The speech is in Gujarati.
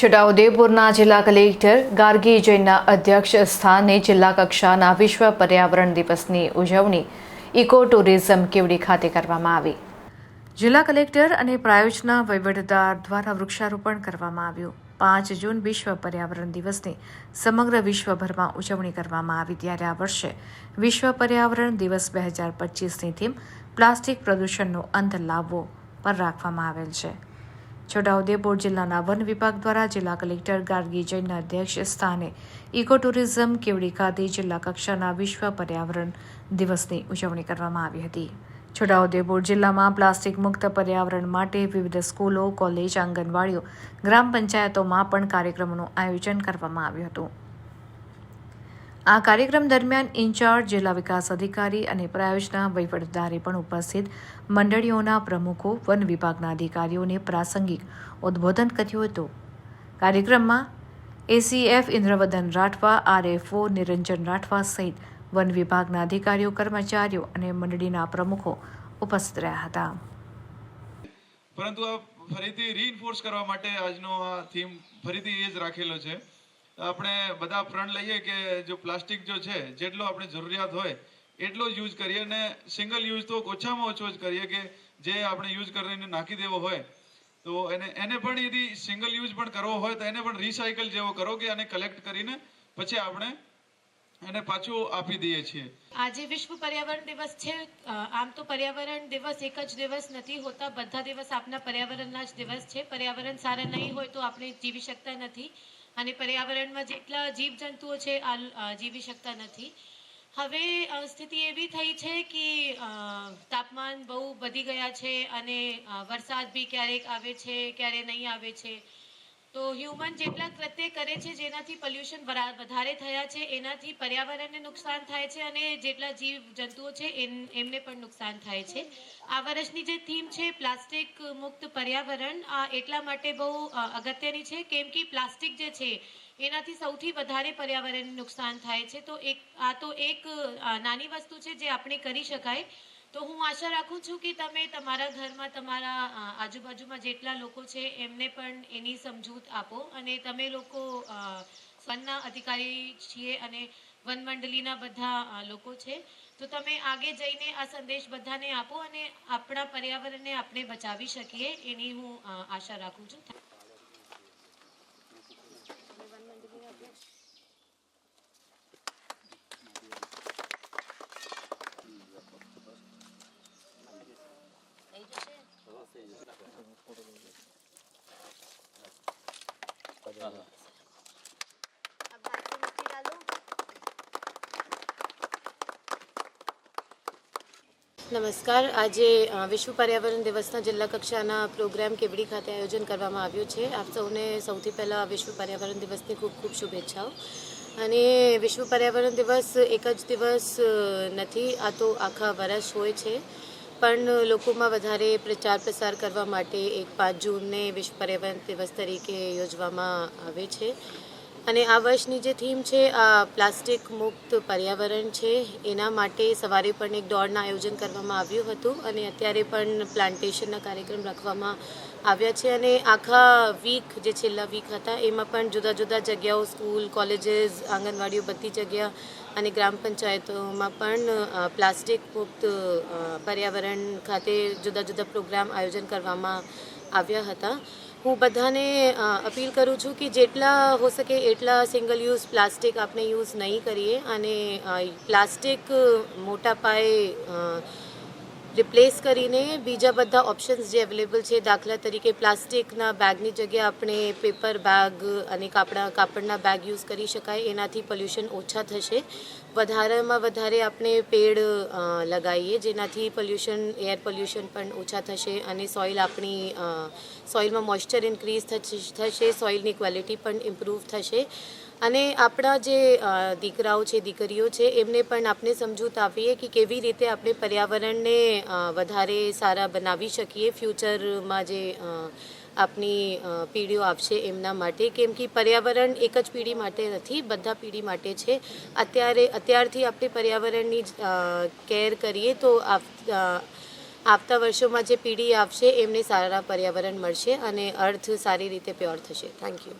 છોટાઉદેપુરના જિલ્લા કલેક્ટર ગાર્ગી જૈનના અધ્યક્ષ સ્થાને જિલ્લા કક્ષાના વિશ્વ પર્યાવરણ દિવસની ઉજવણી ઇકો ટુરિઝમ કેવડી ખાતે કરવામાં આવી. જિલ્લા કલેક્ટર અને પ્રાયોજના વહીવટદાર દ્વારા વૃક્ષારોપણ કરવામાં આવ્યું. પાંચ જૂન વિશ્વ પર્યાવરણ દિવસની સમગ્ર વિશ્વભરમાં ઉજવણી કરવામાં આવી ત્યારે આ વર્ષે વિશ્વ પર્યાવરણ દિવસ બે હજાર પચીસની થીમ પ્લાસ્ટિક પ્રદૂષણનો અંત લાવવો પર રાખવામાં આવેલ છે. છોટાઉદેપુર જિલ્લાના વન વિભાગ દ્વારા જિલ્લા કલેક્ટર ગાર્ગી જૈનના અધ્યક્ષ સ્થાને ઇકો ટુરિઝમ કેવડી ખાતે જિલ્લા કક્ષાના વિશ્વ પર્યાવરણ દિવસની ઉજવણી કરવામાં આવી હતી. છોટાઉદેપુર જિલ્લામાં પ્લાસ્ટિક મુક્ત પર્યાવરણ માટે વિવિધ સ્કૂલો, કોલેજ, આંગણવાડીઓ, ગ્રામ પંચાયતોમાં પણ કાર્યક્રમોનું આયોજન કરવામાં આવ્યું હતું. આ કાર્યક્રમ દરમિયાન ઇન્ચાર્જ જિલ્લા વિકાસ અધિકારી અને પ્રાયોજના વહીવટદારે પણ ઉપસ્થિત મંડળીઓના પ્રમુખો, વન વિભાગના અધિકારીઓને પ્રાસંગિક ઉદ્બોધન કર્યું હતું. કાર્યક્રમમાં એસીએફ ઇન્દ્રવદન રાઠવા, આરએફઓ નિરંજન રાઠવા સહિત વન વિભાગના અધિકારીઓ, કર્મચારીઓ અને મંડળીના પ્રમુખો ઉપસ્થિત રહ્યા હતા. પરંતુ આ ફરીથી રીઇન્ફોર્સ કરવા માટે આજનો આ થીમ ફરીથી એ જ રાખેલો છે. આપણે બધા પ્રણ લઈએ કે જો પ્લાસ્ટિક જો છે, જેટલો આપણે જરૂરિયાત હોય, એટલો જ યુઝ કરીએ અને સિંગલ યુઝ તો ઓછામાં ઓછો જ કરીએ કે જે આપણે યુઝ કરીને નાખી દેવો હોય. તો એને એને પણ એથી સિંગલ યુઝ પણ કરવો હોય તો એને પણ રિસાયકલ જેવો કરો કે આને કલેક્ટ કરીને પછી આપણે એને પાછું આપી દઈએ છીએ. આજે વિશ્વ પર્યાવરણ દિવસ છે. આમ તો પર્યાવરણ દિવસ એક જ દિવસ નથી હોતા, બધા દિવસ આપના પર્યાવરણના જ દિવસ છે. પર્યાવરણ સારા નહીં હોય તો આપણે જીવી શકતા નથી. અને પર્યાવરણમાં જેટલા જીવજંતુઓ છે, આ જીવી શકતા નથી. હવે સ્થિતિ એવી થઈ છે કે તાપમાન બહુ વધી ગયા છે અને વરસાદ બી ક્યારેક આવે છે ક્યારે નહીં આવે છે. તો હ્યુમન જેટલા કૃત્ય કરે છે, જેનાથી પોલ્યુશન વધારે થયા છે, એનાથી પર્યાવરણને નુકસાન થાય છે અને જેટલા જીવ જંતુઓ છે એમને પણ નુકસાન થાય છે. આ વર્ષની જે થીમ છે, પ્લાસ્ટિક મુક્ત પર્યાવરણ, આ એટલા માટે બહુ અગત્યની છે, કેમ કે પ્લાસ્ટિક જે છે, એનાથી સૌથી વધારે પર્યાવરણને નુકસાન થાય છે. તો એક, આ તો એક નાની વસ્તુ છે જે આપણે કરી શકાય. તો હું આશા રાખું છું કે તમે તમારા ઘરમાં, તમારા આજુબાજુમાં જેટલા લોકો છે, એમને પણ એની સમજૂત આપો અને તમે લોકો વનના અધિકારી છીએ અને વન મંડળીના બધા લોકો છે, તો તમે આગે જઈને આ સંદેશ બધાને આપો અને આપણા પર્યાવરણને આપણે બચાવી શકીએ એની હું આશા રાખું છું. હા. નમસ્કાર. આજે વિશ્વ પર્યાવરણ દિવસના જિલ્લા કક્ષાના પ્રોગ્રામ કેવડી ખાતે આયોજન કરવામાં આવ્યું છે. આપ સૌને સૌથી પહેલાં વિશ્વ પર્યાવરણ દિવસની ખૂબ ખૂબ શુભેચ્છાઓ. અને વિશ્વ પર્યાવરણ દિવસ એક જ દિવસ નથી આ તો આખા વર્ષ હોય છે. પણ લોકોમાં વધારે પ્રચાર પ્રસાર કરવા માટે એક પાંચ જૂનને વિશ્વ પર્યાવરણ દિવસ તરીકે યોજવામાં આવે છે. અને આ વર્ષની જે થીમ છે પ્લાસ્ટિક મુક્ત પર્યાવરણ છે, એના માટે સવારે પણ એક દોડના આયોજન કરવામાં આવ્યું હતું અને અત્યારે પણ પ્લાન્ટેશનના કાર્યક્રમ રાખવામાં આવ્યા છે અને આખા વીક જે છેલ્લા વીક હતા, એમાં પણ જુદા જુદા જગ્યાઓ સ્કૂલ કોલેજીસ આંગણવાડીઓ બધી જગ્યા અને ગ્રામ પંચાયતોમાં પણ પ્લાસ્ટિક મુક્ત પર્યાવરણ ખાતે જુદા જુદા પ્રોગ્રામ આયોજન કરવામાં આવ્યા હતા. હું બધાને અપીલ કરું છું કે જેટલા હો શકે એટલા સિંગલ યુઝ પ્લાસ્ટિક આપણે યુઝ નહીં કરીએ અને પ્લાસ્ટિક મોટા પાયે રિપ્લેસ કરીને બીજા બધા ઓપ્શન્સ જે અવેલેબલ છે, દાખલા તરીકે પ્લાસ્ટિકના બેગની જગ્યાએ આપણે પેપર બેગ અને કાપડા, કાપડના બેગ યુઝ કરી શકાય. એનાથી પોલ્યુશન ઓછા થશે. વધારેમાં વધારે આપણે પેડ લગાવીએ, જેનાથી પોલ્યુશન એર પોલ્યુશન પણ ઓછા થશે અને સોઇલ આપણી સોઇલમાં મોઇશ્ચર ઇન્ક્રીઝ થશે સોઇલની ક્વોલિટી પણ ઇમ્પ્રૂવ થશે. અને આપણા જે દીકરાઓ છે, દીકરીઓ છે, એમને પણ આપણે સમજૂત આપીએ કે કેવી રીતે આપણે પર્યાવરણને વધારે સારા બનાવી શકીએ ફ્યુચરમાં જે આપની પેઢીઓ આપશે એમના માટે. કેમ કે પર્યાવરણ એક જ પેઢી માટે નથી, બધા પેઢી માટે છે. અત્યારે, અત્યારથી આપણે પર્યાવરણની કેર કરીએ તો આવતા વર્ષોમાં જે પેઢી આવશે એમને સારા પર્યાવરણ મળશે અને અર્થ સારી રીતે પ્યોર થશે. Thank you